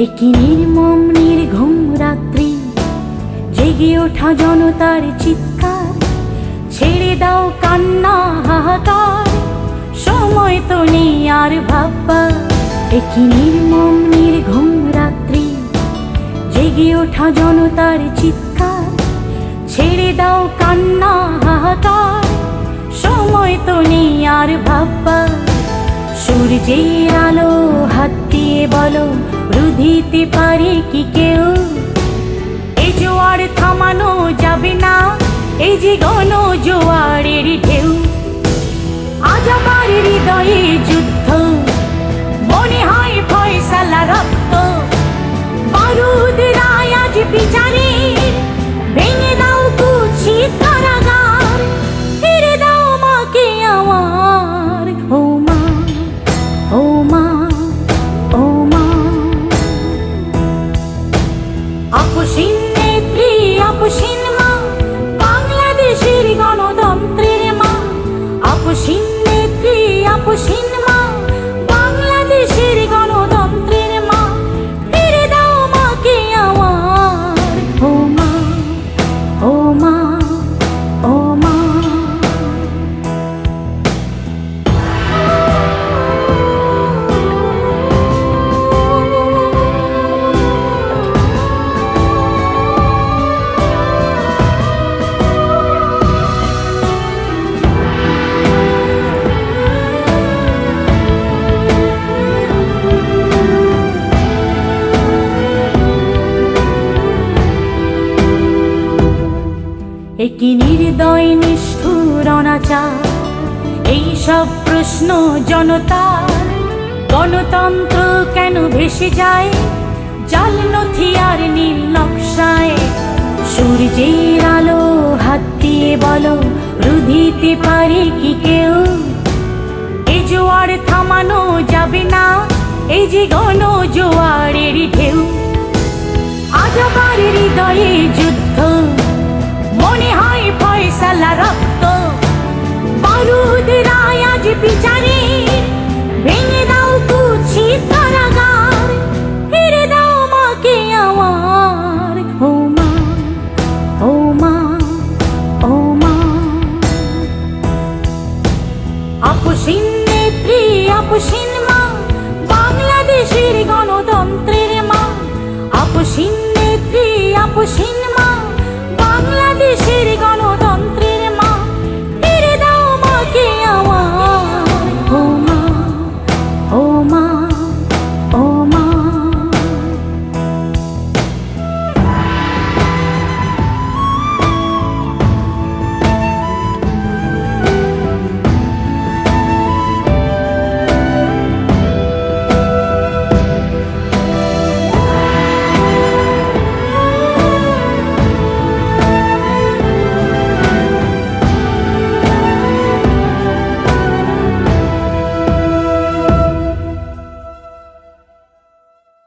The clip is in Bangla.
একি নির্মম নির্ঘুম রাত্রি। জেগে ওঠা জনতার চিৎকার। ছেড়ে দাও কান্না, হাহাকার। সময় তো নেই আর ভাববা একি নির্মম নির্ঘুম রাত্রি। জেগে ওঠা জনতার চিৎকার। ছেড়ে দাও কান্না, হাহাকার। সময় তো নেই আর ভাববা সূর্যের আলো হাত দিয়ে বলো, রুধিতে পারে কি কেউ? এই জোয়ার থামানো যাবে না এই যে গণ জোয়ারের ঢেউ। আজ আমার হৃদয়ে নির্দয় নিষ্ঠুর অনাচার। এই সব প্রশ্ন জনতার। গণতন্ত্র কেন ভেসে যায়? জাল নথি আর নীল নকশায়। সূর্যের আলো হাত দিয়ে বলো, রুধিতে পারে কি কেউ? এই জোয়ার থামানো যাবে না, এই যে গণ জোয়ারের ঢেউ। আজ আমার হৃদয়ে যুদ্ধ, মনে হয় ফয়সালা রক্ত বারুদ রায় আজ বিচারে